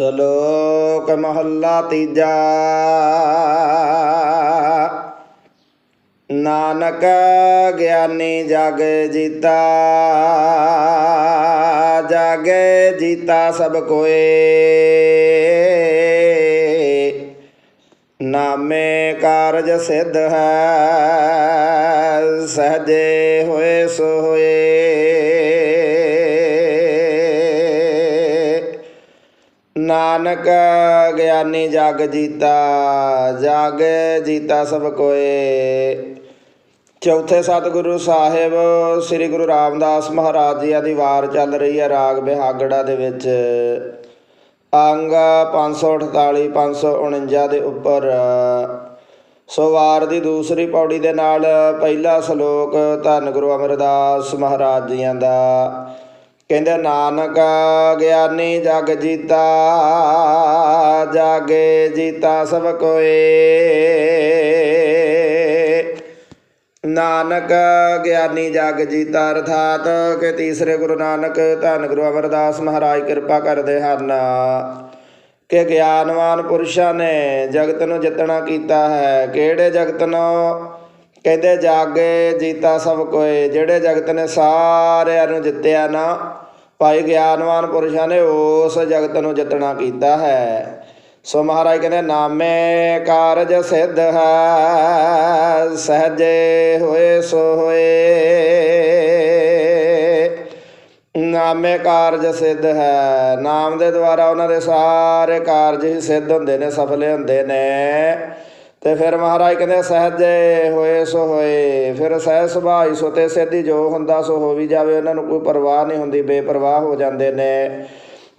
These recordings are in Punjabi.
ਸ਼ਲੋਕ ਮਹੱਲਾ ਤੀਜਾ। ਨਾਨਕ ਗਿਆਨੀ ਜਗ ਜੀਤਾ, ਜਾਗੇ ਜੀਤਾ ਸਭ ਕੋਏ। ਨਾਮੇ ਕਾਰਜ ਸਿੱਧ ਹੈ, ਸਹਜੇ ਹੋਏ ਸੋ ਨਾਨਕ ਗਿਆਨੀ ਜਗ ਜੀਤਾ ਜਗ ਜੀਤਾ ਸਭ ਕੋਏ। ਚੌਥੇ ਸਤਿਗੁਰੂ ਸਾਹਿਬ, ਸ੍ਰੀ ਗੁਰੂ ਰਾਮਦਾਸ ਮਹਾਰਾਜ ਜੀ ਦੀ ਵਾਰ ਚੱਲ ਰਹੀ ਹੈ ਰਾਗ ਬਿਹਾਗੜਾ ਦੇ ਵਿੱਚ। ਅੰਗ 548 549 ਦੇ ਉੱਪਰ। ਸੋ ਵਾਰ ਦੀ ਦੂਸਰੀ ਪੌੜੀ ਦੇ ਨਾਲ ਪਹਿਲਾ ਸ਼ਲੋਕ ਧੰਨ ਗੁਰੂ ਅਮਰਦਾਸ ਮਹਾਰਾਜ ਜੀਆਂ ਦਾ। ਕਹਿੰਦੇ, ਨਾਨਕ ਗਿਆਨੀ ਜਗ ਜੀਤਾ, ਜਾਗੇ ਜੀਤਾ ਸਭ ਕੋਏ। ਨਾਨਕ ਗਿਆਨੀ ਜਗ ਜੀਤਾ, ਅਰਥਾਤ ਕਿ ਤੀਸਰੇ ਗੁਰੂ ਨਾਨਕ ਧੰਨ ਗੁਰੂ ਅਮਰਦਾਸ ਮਹਾਰਾਜ ਕਿਰਪਾ ਕਰਦੇ ਹਨ। ਕਿ ਗਿਆਨਵਾਨ ਪੁਰਸ਼ਾਂ ਨੇ ਜਗਤ ਨੂੰ ਜਿੱਤਣਾ ਕੀਤਾ ਹੈ। ਕਿਹੜੇ ਜਗਤ ਨੂੰ? ਕਹਿੰਦੇ, ਜਾਗੇ ਜੀਤਾ ਸਭ ਕੋਏ, ਜਿਹੜੇ ਜਗਤ ਨੇ ਸਾਰਿਆਂ ਨੂੰ ਜਿੱਤਿਆ ਨਾ, ਭਾਈ ਗਿਆਨਵਾਨ ਪੁਰਸ਼ਾਂ ਨੇ ਉਸ ਜਗਤ ਨੂੰ ਜਿੱਤਣਾ ਕੀਤਾ ਹੈ। ਸੋ ਮਹਾਰਾਜ ਕਹਿੰਦੇ, ਨਾਮੇ ਕਾਰਜ ਸਿੱਧ ਹੈ, ਸਹਜੇ ਹੋਏ ਸੋ ਹੋਏ ਨਾਮੇ ਕਾਰਜ ਸਿੱਧ ਹੈ। ਨਾਮ ਦੇ ਦੁਆਰਾ ਉਹਨਾਂ ਦੇ ਸਾਰੇ ਕਾਰਜ ਹੀ ਸਿੱਧ ਹੁੰਦੇ ਨੇ, ਸਫਲੇ ਹੁੰਦੇ ਨੇ। ਤੇ ਫਿਰ ਮਹਾਰਾਜ ਕਹਿੰਦੇ ਸਹਜੇ ਹੋਏ ਸੋ ਹੋਏ। ਫਿਰ ਸਹਿ ਸੁਭਾਈ ਸੁਤੇ ਸਿੱਧੀ ਜੋ ਹੁੰਦਾ ਸੋ ਹੋ ਵੀ ਜਾਵੇ। ਉਹਨਾਂ ਨੂੰ ਕੋਈ ਪਰਵਾਹ ਨਹੀਂ ਹੁੰਦੀ, ਬੇਪਰਵਾਹ ਹੋ ਜਾਂਦੇ ਨੇ।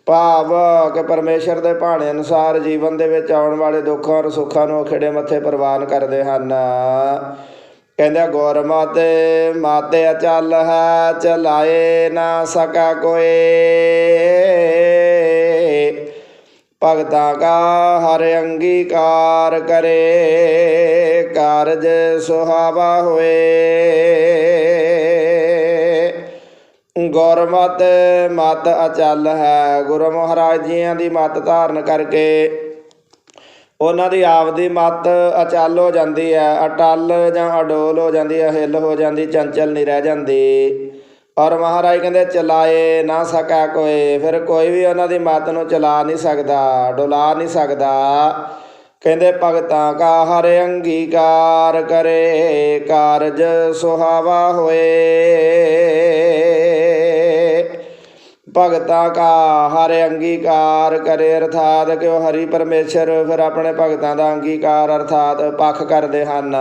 ਭਾਵ ਕਿ ਪਰਮੇਸ਼ਰ ਦੇ ਭਾਣੇ ਅਨੁਸਾਰ ਜੀਵਨ ਦੇ ਵਿੱਚ ਆਉਣ ਵਾਲੇ ਦੁੱਖਾਂ ਔਰ ਸੁੱਖਾਂ ਨੂੰ ਖਿੜੇ ਮੱਥੇ ਪ੍ਰਵਾਨ ਕਰਦੇ ਹਨ। ਕਹਿੰਦੇ ਗੁਰ ਮਾਤੇ ਮਾਤੇ ਅਚਲ ਹੈ, ਚਲਾਏ ਨਾ ਸਕਾ ਕੋਏ ਭਗਤਾਂ ਕਾ ਹਰ ਅੰਗੀਕਾਰ ਕਰੇ, ਕਾਰਜ ਸੁਹਾਵਾ ਹੋਏ। ਗੁਰਮਤ ਮਤ ਅਚਲ ਹੈ, ਗੁਰੂ ਮਹਾਰਾਜ ਜੀਆਂ ਦੀ ਮਤ ਧਾਰਨ ਕਰਕੇ। ਉਹਨਾਂ ਦੀ ਆਪਦੀ ਮਤ ਅਚਲ ਹੋ ਜਾਂਦੀ ਹੈ, ਅਟਲ ਜਾਂ ਅਡੋਲ ਹੋ ਜਾਂਦੀ ਹੈ, ਹਿੱਲ ਹੋ ਜਾਂਦੀ, ਚੰਚਲ ਨਹੀਂ ਰਹਿ ਜਾਂਦੀ। ਔਰ ਮਹਾਰਾਜ ਕਹਿੰਦੇ, ਚਲਾਏ ਨਾ ਸਕਾ ਕੋਈ, ਫਿਰ ਕੋਈ ਵੀ ਉਹਨਾਂ ਦੀ ਮੱਤ ਨੂੰ ਚਲਾ ਨਹੀਂ ਸਕਦਾ, ਡੁਲਾ ਨਹੀਂ ਸਕਦਾ। ਕਹਿੰਦੇ, ਭਗਤਾਂ ਕਾ ਹਰ ਅੰਗੀਕਾਰ ਕਰੇ, ਕਾਰਜ ਸੁਹਾਵਾ ਹੋਏ। ਭਗਤਾਂ ਕਾ ਹਰ ਅੰਗੀਕਾਰ ਕਰੇ, ਅਰਥਾਤ ਕਿ ਉਹ ਹਰੀ ਪਰਮੇਸ਼ਰ ਫਿਰ ਆਪਣੇ ਭਗਤਾਂ ਦਾ ਅੰਗੀਕਾਰ, ਅਰਥਾਤ ਪੱਖ ਕਰਦੇ ਹਨ।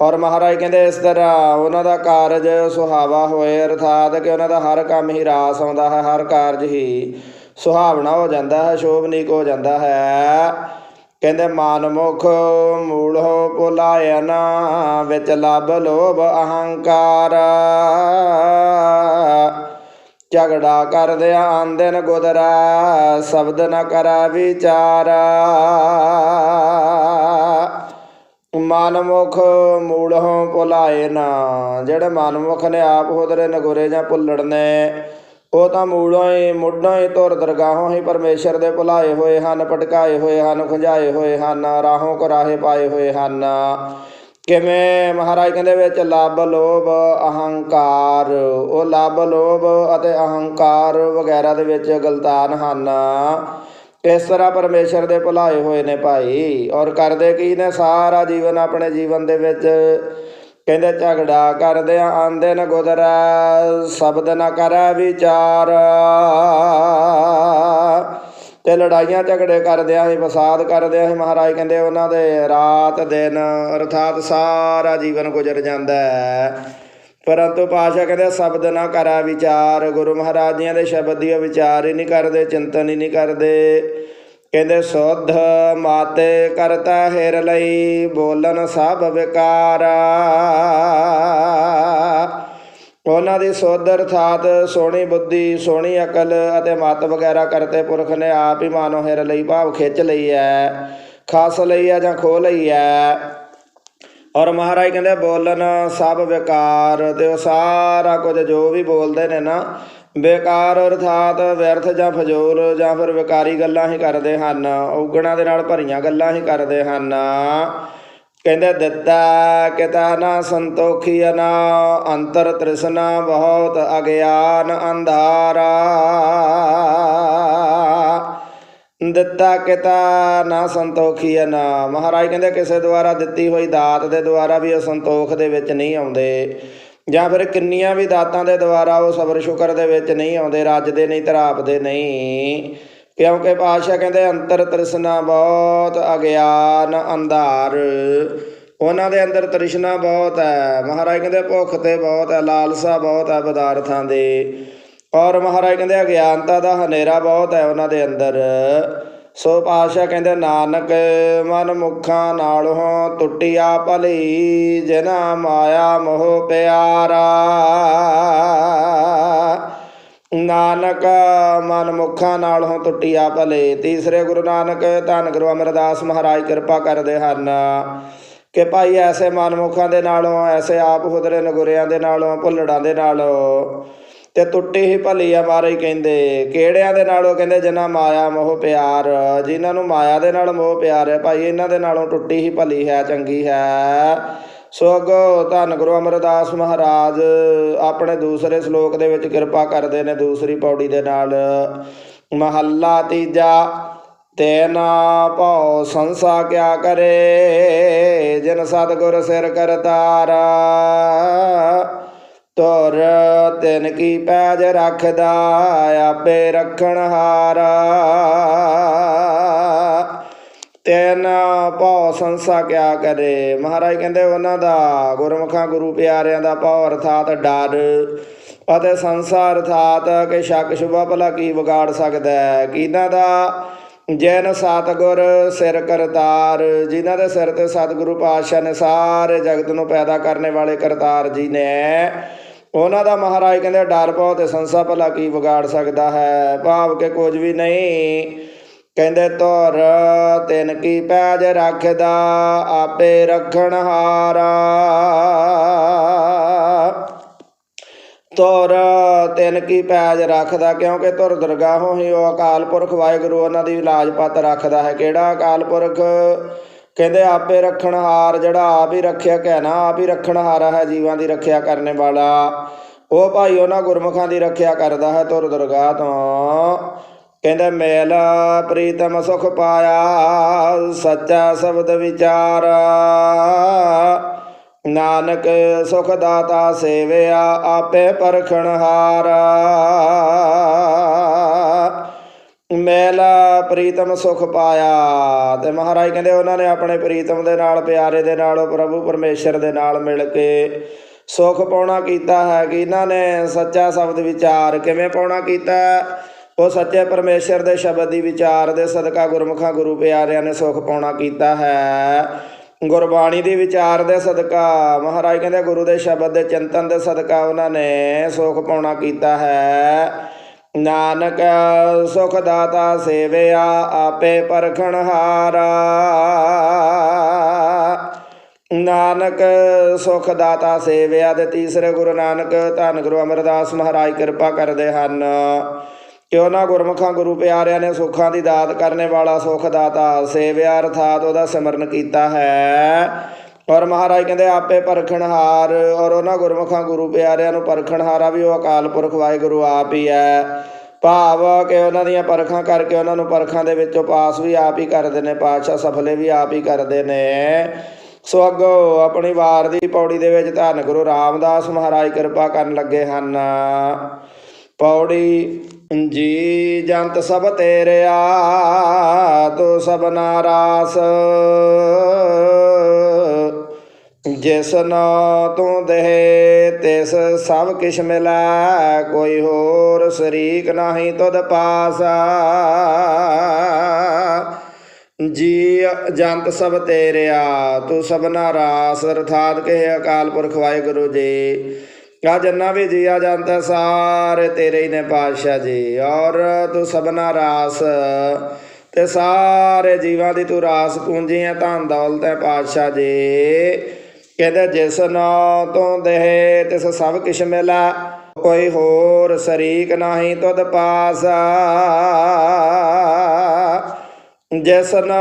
ਔਰ ਮਹਾਰਾਜ ਕਹਿੰਦੇ ਇਸ ਤਰ੍ਹਾਂ ਉਹਨਾਂ ਦਾ ਕਾਰਜ ਸੁਹਾਵਾ ਹੋਏ, ਅਰਥਾਤ ਕਿ ਉਹਨਾਂ ਦਾ ਹਰ ਕੰਮ ਹੀ ਰਾਸ ਆਉਂਦਾ ਹੈ, ਹਰ ਕਾਰਜ ਹੀ ਸੁਹਾਵਣਾ ਹੋ ਜਾਂਦਾ ਹੈ ਸ਼ੋਭਨੀਕ ਹੋ ਜਾਂਦਾ ਹੈ। ਕਹਿੰਦੇ ਮਾਨਮੁਖ ਮੂਲ ਹੋ ਪੁਲਾਇਨ, ਵਿੱਚ ਲੱਭ ਲੋਭ ਅਹੰਕਾਰ। ਝਗੜਾ ਕਰਦੇ ਆਂਦਨ ਗੁਦਰਾ, ਸ਼ਬਦ ਨ ਕਰਾ ਵਿਚਾਰਾ। ਮਨਮੁਖ ਮੂੜੋਂ ਭੁਲਾਏ ਨਾ। ਜਿਹੜੇ ਮਨਮੁਖ ਨੇ ਆਪ ਹੋਦਰੇ ਨਗੁਰੇ ਜਾਂ ਭੁੱਲੜ ਨੇ ਉਹ ਤਾਂ ਮੂੜੋਂ ਹੀ, ਮੁੱਢੋਂ ਹੀ ਤੁਰ ਦਰਗਾਹੋਂ ਹੀ ਪਰਮੇਸ਼ਰ ਦੇ ਭੁਲਾਏ ਹੋਏ ਹਨ, ਭਟਕਾਏ ਹੋਏ ਹਨ, ਖੁੰਝਾਏ ਹੋਏ ਹਨ, ਰਾਹੋਂ ਕੁਰਾਹੇ ਪਾਏ ਹੋਏ ਹਨ। ਕਿਵੇਂ? ਮਹਾਰਾਜ ਕਹਿੰਦੇ ਵਿੱਚ ਲੱਭ ਲੋਭ ਅਹੰਕਾਰ। ਉਹ ਲੱਭ ਲੋਭ ਅਤੇ ਅਹੰਕਾਰ ਵਗੈਰਾ ਦੇ ਵਿੱਚ ਗਲਤਾਨ ਹਨ। ਇਸ ਤਰ੍ਹਾਂ ਪਰਮੇਸ਼ਰ ਦੇ ਭੁਲਾਏ ਹੋਏ ਨੇ ਭਾਈ। ਔਰ ਕਰਦੇ ਕੀ ਨੇ? ਸਾਰਾ ਜੀਵਨ ਆਪਣੇ ਜੀਵਨ ਦੇ ਵਿੱਚ ਕਹਿੰਦੇ ਝਗੜਾ ਕਰਦੇ ਆਂਦੇ ਨ ਗੁਦਰਾ, ਸ਼ਬਦ ਨ ਕਰੈ ਵਿਚਾਰ। ਤੇ ਲੜਾਈਆਂ ਝਗੜੇ ਕਰਦਿਆਂ ਹੀ ਫਸਾਦ ਕਰਦਿਆਂ ਹੀ ਮਹਾਰਾਜ ਕਹਿੰਦੇ ਉਹਨਾਂ ਦੇ ਰਾਤ ਦਿਨ, ਅਰਥਾਤ ਸਾਰਾ ਜੀਵਨ ਗੁਜ਼ਰ ਜਾਂਦਾ ਹੈ। ਪਰੰਤੂ ਪਾਸ਼ਾ ਕਹਿੰਦੇ ਸ਼ਬਦ ਨਾ ਕਰਾ ਵਿਚਾਰ, ਗੁਰੂ ਮਹਾਰਾਜ ਜੀਆਂ ਦੇ ਸ਼ਬਦ ਦੀ ਵਿਚਾਰ ਹੀ ਨਹੀਂ ਕਰਦੇ, ਚਿੰਤਨ ਹੀ ਨਹੀਂ ਕਰਦੇ। ਕਹਿੰਦੇ, ਸੁਧ ਮਾਤੇ ਕਰਤਾ ਹਿਰ ਲਈ, ਬੋਲਨ ਸਭ ਵਿਕਾਰ। ਉਹਨਾਂ ਦੀ ਸੁਧ ਅਰਥਾਤ ਸੋਹਣੀ ਬੁੱਧੀ, ਸੋਹਣੀ ਅਕਲ ਅਤੇ ਮਤ ਵਗੈਰਾ ਕਰਤੇ ਪੁਰਖ ਨੇ ਆਪ ਹੀ ਮਾਨੋ ਹਿਰ ਲਈ ਭਾਵ ਖਿੱਚ ਲਈ ਹੈ, ਖਾਸ ਲਈ ਹੈ ਜਾਂ ਖੋ ਲਈ ਹੈ। ਔਰ ਮਹਾਰਾਜ ਕਹਿੰਦੇ ਬੋਲਣ ਸਭ ਵਿਕਾਰ ਤੇ ਉਹ ਸਾਰਾ ਕੁਝ ਜੋ ਵੀ ਬੋਲਦੇ ਨੇ ਨਾ ਬੇਕਾਰ ਅਰਥਾਤ ਵਿਅਰਥ ਜਾਂ ਫਜ਼ੂਲ, ਜਾਂ ਫਿਰ ਵਿਕਾਰੀ ਗੱਲਾਂ ਹੀ ਕਰਦੇ ਹਨ, ਔਗਣਾਂ ਦੇ ਨਾਲ ਭਰੀਆਂ ਗੱਲਾਂ ਹੀ ਕਰਦੇ ਹਨ। ਕਹਿੰਦੇ, ਦਿੱਤਾ ਕਿਤਾ ਨਾ ਸੰਤੋਖੀ ਨਾ ਅੰਤਰ ਤ੍ਰਿਸ਼ਨਾ ਬਹੁਤ ਅਗਿਆਨ ਅੰਧਾਰਾ। ਦਿੱਤਾ ਕਿਤਾ, ਨਾ ਸੰਤੋਖੀ ਨਾ। ਮਹਾਰਾਜ ਕਹਿੰਦੇ, ਕਿਸੇ ਦੁਆਰਾ ਦਿੱਤੀ ਹੋਈ ਦਾਤ ਦੇ ਦੁਆਰਾ ਵੀ ਉਹ ਸੰਤੋਖ ਦੇ ਵਿੱਚ ਨਹੀਂ ਆਉਂਦੇ। ਜਾਂ ਫਿਰ ਕਿੰਨੀਆਂ ਵੀ ਦਾਤਾਂ ਦੇ ਦੁਆਰਾ ਉਹ ਸਬਰ ਸ਼ੁਕਰ ਦੇ ਵਿੱਚ ਨਹੀਂ ਆਉਂਦੇ ਰੱਜਦੇ ਨਹੀਂ ਤਰਾਪਦੇ ਨਹੀਂ। ਕਿਉਂਕਿ ਪਾਤਸ਼ਾਹ ਕਹਿੰਦੇ, ਅੰਤਰ ਤ੍ਰਿਸ਼ਨਾ ਬਹੁਤ ਅਗਿਆਨ ਅੰਧਾਰ। ਉਹਨਾਂ ਦੇ ਅੰਦਰ ਤ੍ਰਿਸ਼ਨਾ ਬਹੁਤ ਹੈ। ਮਹਾਰਾਜ ਕਹਿੰਦੇ, ਭੁੱਖ ਤੇ ਬਹੁਤ ਹੈ, ਲਾਲਸਾ ਬਹੁਤ ਹੈ ਪਦਾਰਥਾਂ ਦੇ। ਔਰ ਮਹਾਰਾਜ ਕਹਿੰਦੇ ਅਗਿਆਨਤਾ ਦਾ ਹਨੇਰਾ ਬਹੁਤ ਹੈ ਉਹਨਾਂ ਦੇ ਅੰਦਰ। ਸੋ ਪਾਤਸ਼ਾਹ ਕਹਿੰਦੇ, ਨਾਨਕ ਮਨ ਮੁਖਾਂ ਨਾਲੋਂ ਟੁੱਟਿਆ ਭਲੀ ਜਿਨਾ ਮਾਇਆ ਮੋਹ ਪਿਆਰਾ। ਨਾਨਕ ਮਨ ਮੁਖਾਂ ਨਾਲੋਂ ਟੁੱਟਿਆ ਭਲੇ, ਤੀਸਰੇ ਗੁਰੂ ਨਾਨਕ ਧੰਨ ਗੁਰੂ ਅਮਰਦਾਸ ਮਹਾਰਾਜ ਕਿਰਪਾ ਕਰਦੇ ਹਨ ਕਿ ਭਾਈ ਐਸੇ ਮਨਮੁਖਾਂ ਦੇ ਨਾਲੋਂ, ਐਸੇ ਆਪ ਹੁਦਰੇ ਨਗੁਰਿਆਂ ਦੇ ਨਾਲੋਂ, ਭੁੱਲੜਾਂ ਦੇ ਨਾਲੋਂ ਤੇ ਟੁੱਟੀ ਹੀ ਭਲੀ ਆ ਮਾਰੇ ਕਹਿੰਦੇ, ਕਿਹੜਿਆਂ ਦੇ ਨਾਲੋਂ? ਕਹਿੰਦੇ, ਜਿਨ੍ਹਾਂ ਮਾਇਆ ਮੋਹ ਪਿਆਰ, ਜਿਨ੍ਹਾਂ ਨੂੰ ਮਾਇਆ ਦੇ ਨਾਲ ਮੋਹ ਪਿਆਰ ਹੈ, ਭਾਈ ਇਹਨਾਂ ਦੇ ਨਾਲੋਂ ਟੁੱਟੀ ਹੀ ਭਲੀ ਹੈ, ਚੰਗੀ ਹੈ। ਸੋ ਅੱਗੋਂ ਧੰਨ ਗੁਰੂ ਅਮਰਦਾਸ ਮਹਾਰਾਜ, ਆਪਣੇ ਦੂਸਰੇ ਸ਼ਲੋਕ ਦੇ ਵਿੱਚ ਕਿਰਪਾ ਕਰਦੇ ਨੇ ਦੂਸਰੀ ਪੌੜੀ ਦੇ ਨਾਲ। ਮਹੱਲਾ ਤੀਜਾ ਤੈਨਾ ਭਉ ਸੰਸਾ ਕਿਆ ਕਰੇ, ਜਿਨ ਸਤਗੁਰ ਸਿਰ ਕਰਤਾਰਾ। ਤੁਰ ਤਿਨ ਕੀ ਪੈਜ ਰੱਖਦਾ, ਆਪੇ ਰੱਖਣ ਹਾਰਾ। ਤੈਨ ਭਉ ਸੰਸਾ ਕਿਆ ਕਰੇ? ਮਹਾਰਾਜ ਕਹਿੰਦੇ ਉਹਨਾਂ ਦਾ ਗੁਰਮੁਖਾਂ ਗੁਰੂ ਪਿਆਰਿਆਂ ਦਾ ਭਉ ਅਰਥਾਤ ਡਰ। ਅਤੇ ਸੰਸਾਰ ਅਰਥਾਤ ਕਿ ਸ਼ੱਕ ਸ਼ੁਭਾ ਭਲਾ ਕੀ ਵਿਗਾੜ ਸਕਦਾ ਹੈ? ਕਿਹਨਾਂ ਦਾ? ਜੈਨ ਸਤਗੁਰ ਸਿਰ ਕਰਤਾਰ, ਜਿਨ੍ਹਾਂ ਦੇ ਸਿਰ ਤੇ ਸਤਿਗੁਰੂ ਪਾਤਸ਼ਾਹ ਨੇ ਸਾਰੇ ਜਗਤ ਨੂੰ ਪੈਦਾ ਕਰਨੇ ਵਾਲੇ ਕਰਤਾਰ ਜੀ ਨੇ। ਉਹਨਾਂ ਦਾ ਮਹਾਰਾਜ ਕਹਿੰਦੇ ਡਰ ਪਾਓ ਤੇ ਸੰਸਾ ਭਲਾ ਕੀ ਵਿਗਾੜ ਸਕਦਾ ਹੈ, ਭਾਵ ਕੇ ਕੁਝ ਵੀ ਨਹੀਂ। ਕਹਿੰਦੇ ਧੁਰ ਤਿਨ ਕੀ ਪੈਜ ਰੱਖਦਾ, ਆਪੇ ਰੱਖਣ ਹਾਰਾ। ਤੁਰ ਤਿਨ ਕੀ ਪੈਜ ਰੱਖਦਾ, ਕਿਉਂਕਿ ਤੁਰ ਦਰਗਾਹੋਂ ਹੀ ਉਹ ਅਕਾਲ ਪੁਰਖ ਵਾਹਿਗੁਰੂ ਉਹਨਾਂ ਦੀ ਲਾਜ ਪੱਤ ਰੱਖਦਾ ਹੈ। ਕਿਹੜਾ ਅਕਾਲ ਪੁਰਖ? ਕਹਿੰਦੇ ਆਪੇ ਰੱਖਣ ਹਾਰ ਜਿਹੜਾ ਆਪ ਹੀ ਰੱਖਿਆ ਹੈ ਨਾ, ਆਪ ਹੀ ਰੱਖਣ ਹਾਰਾ ਹੈ ਜੀਵਾਂ ਦੀ ਰੱਖਿਆ ਕਰਨ ਵਾਲਾ। ਉਹ ਭਾਈ ਉਹਨਾਂ ਗੁਰਮੁਖਾਂ ਦੀ ਰੱਖਿਆ ਕਰਦਾ ਹੈ ਤੁਰ ਦਰਗਾਹ ਤੋਂ। ਕਹਿੰਦੇ ਮੇਲ ਪ੍ਰੀਤਮ ਸੁਖ ਪਾਇਆ, ਸੱਚਾ ਸ਼ਬਦ ਵਿਚਾਰ। ਨਾਨਕ ਸੁਖ ਦਾਤਾ ਸੇਵਿਆ, ਆਪੇ ਪਰਖਣ ਹਾਰਾ। ਮੇਲਾ ਪ੍ਰੀਤਮ ਸੁਖ ਪਾਇਆ। ਤੇ ਮਹਾਰਾਜ ਕਹਿੰਦੇ ਉਹਨਾਂ ਨੇ ਆਪਣੇ ਪ੍ਰੀਤਮ ਦੇ ਨਾਲ, ਪਿਆਰੇ ਦੇ ਨਾਲ, ਪ੍ਰਭੂ ਪਰਮੇਸ਼ਰ ਦੇ ਨਾਲ ਮਿਲ ਕੇ ਸੁਖ ਪਾਉਣਾ ਕੀਤਾ ਹੈ ਕਿ ਇਹਨਾਂ ਨੇ ਸੱਚਾ ਸ਼ਬਦ ਵਿਚਾਰ ਕਿਵੇਂ ਪਾਉਣਾ ਕੀਤਾ? ਉਹ ਸੱਚੇ ਪਰਮੇਸ਼ਰ ਦੇ ਸ਼ਬਦ ਦੀ ਵਿਚਾਰ ਦੇ ਸਦਕਾ ਗੁਰਮੁਖਾਂ, ਗੁਰੂ ਪਿਆਰਿਆਂ ਨੇ ਸੁਖ ਪਾਉਣਾ ਕੀਤਾ ਹੈ। ਗੁਰਬਾਣੀ ਦੀ ਵਿਚਾਰ ਦੇ ਸਦਕਾ, ਮਹਾਰਾਜ ਕਹਿੰਦੇ ਗੁਰੂ ਦੇ ਸ਼ਬਦ ਦੇ ਚਿੰਤਨ ਦੇ ਸਦਕਾ ਉਹਨਾਂ ਨੇ ਸੁਖ ਪਾਉਣਾ ਕੀਤਾ ਹੈ। ਨਾਨਕ ਸੁਖ ਦਾਤਾ ਸੇਵਿਆ ਆਪੇ ਪਰਖਣ ਹਾਰਾ। ਨਾਨਕ ਸੁਖ ਦਾਤਾ ਸੇਵਿਆ ਦੇ ਤੀਸਰੇ ਗੁਰੂ ਨਾਨਕ, ਧੰਨ ਗੁਰੂ ਅਮਰਦਾਸ ਮਹਾਰਾਜ ਕਿਰਪਾ ਕਰਦੇ ਹਨ। ਕਿ ਉਹਨਾਂ ਗੁਰਮੁਖਾਂ ਗੁਰੂ ਪਿਆਰਿਆਂ ਨੇ ਸੁੱਖਾਂ ਦੀ ਦਾਤ ਕਰਨੇ ਵਾਲਾ ਸੁਖ ਦਾਤਾ ਸੇਵਿਆ ਅਰਥਾਤ ਉਹਦਾ ਸਿਮਰਨ ਕੀਤਾ ਹੈ। ਔਰ ਮਹਾਰਾਜ ਕਹਿੰਦੇ, ਆਪੇ ਪਰਖਣ ਹਾਰ ਔਰ ਉਹਨਾਂ ਗੁਰਮੁਖਾਂ ਗੁਰੂ ਪਿਆਰਿਆਂ ਨੂੰ ਪਰਖਣ ਹਾਰਾ ਵੀ ਉਹ ਅਕਾਲ ਪੁਰਖ ਵਾਹਿਗੁਰੂ ਆਪ ਹੀ ਹੈ। ਭਾਵ ਕਿ ਉਹਨਾਂ ਦੀਆਂ ਪਰਖਾਂ ਕਰਕੇ ਉਹਨਾਂ ਨੂੰ ਪਰਖਾਂ ਦੇ ਵਿੱਚੋਂ ਪਾਸ ਵੀ ਆਪ ਹੀ ਕਰਦੇ ਨੇ, ਪਾਤਸ਼ਾਹ ਸਫਲੇ ਵੀ ਆਪ ਹੀ ਕਰਦੇ ਨੇ। ਸੋ ਅੱਗੋਂ ਆਪਣੀ ਵਾਰ ਦੀ ਪੌੜੀ ਦੇ ਵਿੱਚ ਧੰਨ ਗੁਰੂ ਰਾਮਦਾਸ ਮਹਾਰਾਜ ਕਿਰਪਾ ਕਰਨ ਲੱਗੇ ਹਨ। ਪੌੜੀ, ਜੀ ਜੰਤ ਸਭ ਤੇਰਿਆ ਤੋ ਸਭ ਨਾਰਾਸ ਜਿਸ ਨਾ ਤੂੰ ਦੇਹ, ਤਿਸ ਸਭ ਕਿਛ ਮਿਲੈ, ਕੋਈ ਹੋਰ ਸ਼ਰੀਕ ਨਹੀਂ ਤੁਧ ਪਾਸਾ। ਜੀ ਜੰਤ ਸਭ ਤੇਰਿਆ, ਤੂੰ ਸਭਨਾ ਰਾਸ, ਅਰਥਾਤ ਕਹੇ ਅਕਾਲ ਪੁਰਖ ਵਾਹਿਗੁਰੂ ਜੀ। ਆ ਜੰਨਾ ਵੀ ਜੀਆ ਜੰਤ ਹੈ, ਸਾਰੇ ਤੇਰੇ ਹੀ ਨੇ ਪਾਤਸ਼ਾਹ ਜੀ। ਔਰ ਤੂੰ ਸਭਨਾ ਰਾਸ, ਤੇ ਸਾਰੇ ਜੀਵਾਂ ਦੀ ਤੂੰ ਰਾਸ ਪੂੰਜੀ ਹੈ, ਧਨ ਦੌਲਤ ਹੈ ਪਾਤਸ਼ਾਹ ਜੀ। ਕਹਿੰਦੇ, ਜਿਸ ਨਾ ਤੋਂ ਦੇਹ, ਤਿਸ ਸਭ ਕਿਛ ਮਿਲਾ। ਕੋਈ ਹੋਰ ਸ਼ਰੀਕ ਨਹੀਂ ਤੁਧ ਜਿਸ ਜਿਸਨ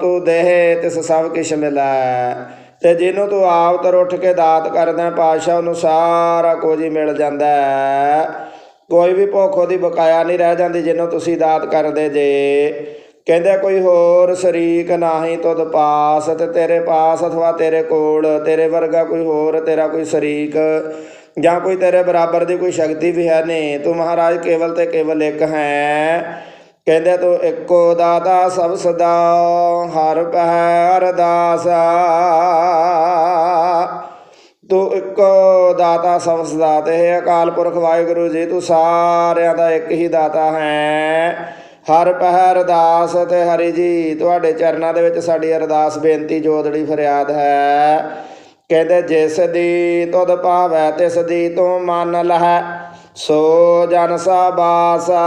ਤੂੰ ਦੇਹ, ਤਿਸ ਸਭ ਕਿਛ ਮਿਲਾ। ਤੇ ਜਿਹਨੂੰ ਤੂੰ ਆਪ ਤਰ ਉੱਠ ਕੇ ਦਾਤ ਕਰਦਾ ਪਾਸ਼ਾ ਉਹਨੂੰ ਸਾਰਾ ਕੁਝ ਹੀ ਮਿਲ ਜਾਂਦਾ ਕੋਈ ਵੀ ਭੁੱਖ ਉਹਦੀ ਬਕਾਇਆ ਨਹੀਂ ਰਹਿ ਜਾਂਦੀ, ਜਿਹਨੂੰ ਤੁਸੀਂ ਦਾਤ ਕਰਦੇ ਜੇ। ਕਹਿੰਦੇ ਕੋਈ ਹੋਰ ਸ਼ਰੀਕ ਨਹੀਂ ਤੁਧ ਪਾਸ, ਤੇ ਤੇਰੇ ਪਾਸ ਅਥਵਾ ਤੇਰੇ ਕੋਲ, ਤੇਰੇ ਵਰਗਾ ਕੋਈ ਹੋਰ, ਤੇਰਾ ਕੋਈ ਸ਼ਰੀਕ, ਜਾਂ ਕੋਈ ਤੇਰੇ ਬਰਾਬਰ ਦੀ ਕੋਈ ਸ਼ਕਤੀ ਵੀ ਹੈ ਨਹੀਂ। ਤੂੰ ਮਹਾਰਾਜ ਕੇਵਲ ਤੇ ਕੇਵਲ ਇੱਕ ਹੈ। ਕਹਿੰਦੇ ਤੂੰ ਇੱਕੋ ਦਾਤਾ, ਸਭ ਸਦਾ, ਹਰ ਪਹਿ ਅਰਦਾਸਾ ਤੂੰ ਇੱਕੋ ਦਾਤਾ, ਸਭ ਸਦਾ, ਤੇ ਹੈ ਅਕਾਲ ਪੁਰਖ ਵਾਹਿਗੁਰੂ ਜੀ, ਤੂੰ ਸਾਰਿਆਂ ਦਾ ਇੱਕ ਹੀ ਦਾਤਾ ਹੈ। ਹਰ ਪਹਿ ਅਰਦਾਸ ਤੇ ਹਰੀ ਜੀ, ਤੁਹਾਡੇ ਚਰਨਾਂ ਦੇ ਵਿੱਚ ਸਾਡੀ ਅਰਦਾਸ ਬੇਨਤੀ ਜੋਦੜੀ ਫਰਿਆਦ ਹੈ। ਕਹਿੰਦੇ, ਜਿਸ ਦੀ ਤੁਧ ਭਾਵੈ, ਤਿਸ ਦੀ ਤੂੰ ਮੰਨ ਲਹੈ, ਸੋ ਜਨ ਸਾਬਾਸਾ।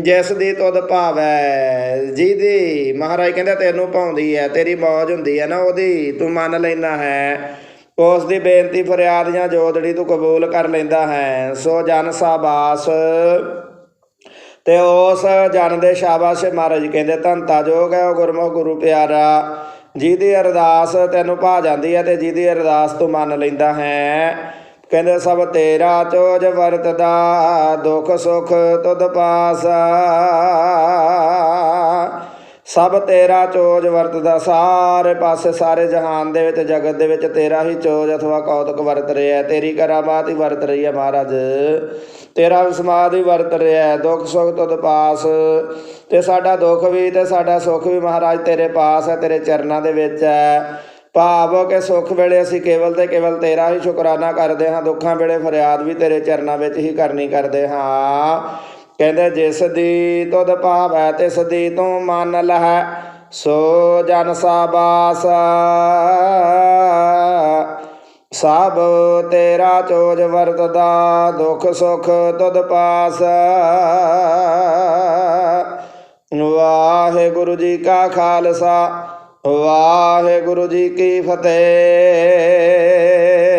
ਜਿਸ ਦੀ ਤੁਧ ਭਾਵੈ, ਜਿਹਦੀ, ਮਹਾਰਾਜ ਕਹਿੰਦਾ, ਤੈਨੂੰ ਪਾਉਂਦੀ ਹੈ, ਤੇਰੀ ਮੌਜ ਹੁੰਦੀ ਹੈ ਨਾ, ਉਹਦੀ ਤੂੰ ਮੰਨ ਲੈਣਾ ਹੈ। ਉਸ ਦੀ ਬੇਨਤੀ ਫਰਿਆਦ ਜਾਂ ਜੋਦੜੀ ਤੂੰ ਕਬੂਲ ਕਰ ਲੈਂਦਾ ਹੈ। ਸੋ ਜਨ ਸਾਬਾਸ। ਤੇ ਉਸ ਜਨ ਦੇ ਸ਼ਾਬਾਸ਼ ਮਹਾਰਾਜ ਕਹਿੰਦੇ ਧੰਤਾ ਜੋਗ ਹੈ ਉਹ ਗੁਰਮੁਖ ਗੁਰੂ ਪਿਆਰਾ। ਜਿਹਦੀ ਅਰਦਾਸ ਤੈਨੂੰ ਭਾ ਜਾਂਦੀ ਹੈ ਤੇ ਜਿਹਦੀ ਅਰਦਾਸ ਤੂੰ ਮੰਨ ਲੈਂਦਾ ਹੈ। ਕਹਿੰਦੇ, ਸਭ ਤੇਰਾ ਚੋਜ ਵਰਤਦਾ, ਦੁੱਖ ਸੁਖ ਤੁਧ ਪਾਸਾ। ਸਭ ਤੇਰਾ ਚੋਜ ਵਰਤਦਾ, ਸਾਰੇ ਪਾਸੇ ਸਾਰੇ ਜਹਾਨ ਦੇ ਵਿੱਚ, ਜਗਤ ਦੇ ਵਿੱਚ ਤੇਰਾ ਹੀ ਚੋਜ ਅਥਵਾ ਕੌਤਕ ਵਰਤ ਰਿਹਾ ਹੈ। ਤੇਰੀ ਕਰਾਮਾਤ ਹੀ ਵਰਤ ਰਹੀ ਹੈ ਮਹਾਰਾਜ ਤੇਰਾ ਸਮਾਦ ਹੀ ਵਰਤ ਰਿਹਾ ਹੈ। ਦੁੱਖ ਸੁਖ ਤੁਧ ਪਾਸ ਤੇ ਸਾਡਾ ਦੁੱਖ ਵੀ ਤੇ ਸਾਡਾ ਸੁੱਖ ਵੀ ਮਹਾਰਾਜ ਤੇਰੇ ਪਾਸ ਹੈ, ਤੇਰੇ ਚਰਨਾਂ ਦੇ ਵਿੱਚ ਹੈ ਭਾਵ ਕਿ ਸੁੱਖ ਵੇਲੇ ਅਸੀਂ ਕੇਵਲ ਤੇ ਕੇਵਲ ਤੇਰਾ ਹੀ ਸ਼ੁਕਰਾਨਾ ਕਰਦੇ ਹਾਂ, ਦੁੱਖਾਂ ਵੇਲੇ ਫਰਿਆਦ ਵੀ ਤੇਰੇ ਚਰਨਾਂ ਵਿੱਚ ਹੀ ਕਰਨੀ ਕਰਦੇ ਹਾਂ ਕਹਿੰਦੇ ਜਿਸ ਦੀ ਤੁਧ ਭਾਵੈ ਤਿਸ ਦੀ ਤੂੰ ਮੰਨ ਲਹੈ, ਸੋ ਜਨ ਸਾਬਾਸ। ਸਭ ਤੇਰਾ ਚੋਜ ਵਰਤਦਾ, ਦੁੱਖ ਸੁਖ ਤੁਧ ਪਾਸ। ਵਾਹਿਗੁਰੂ ਜੀ ਕਾ ਖਾਲਸਾ, ਵਾਹਿਗੁਰੂ ਜੀ ਕੀ ਫਤਿਹ।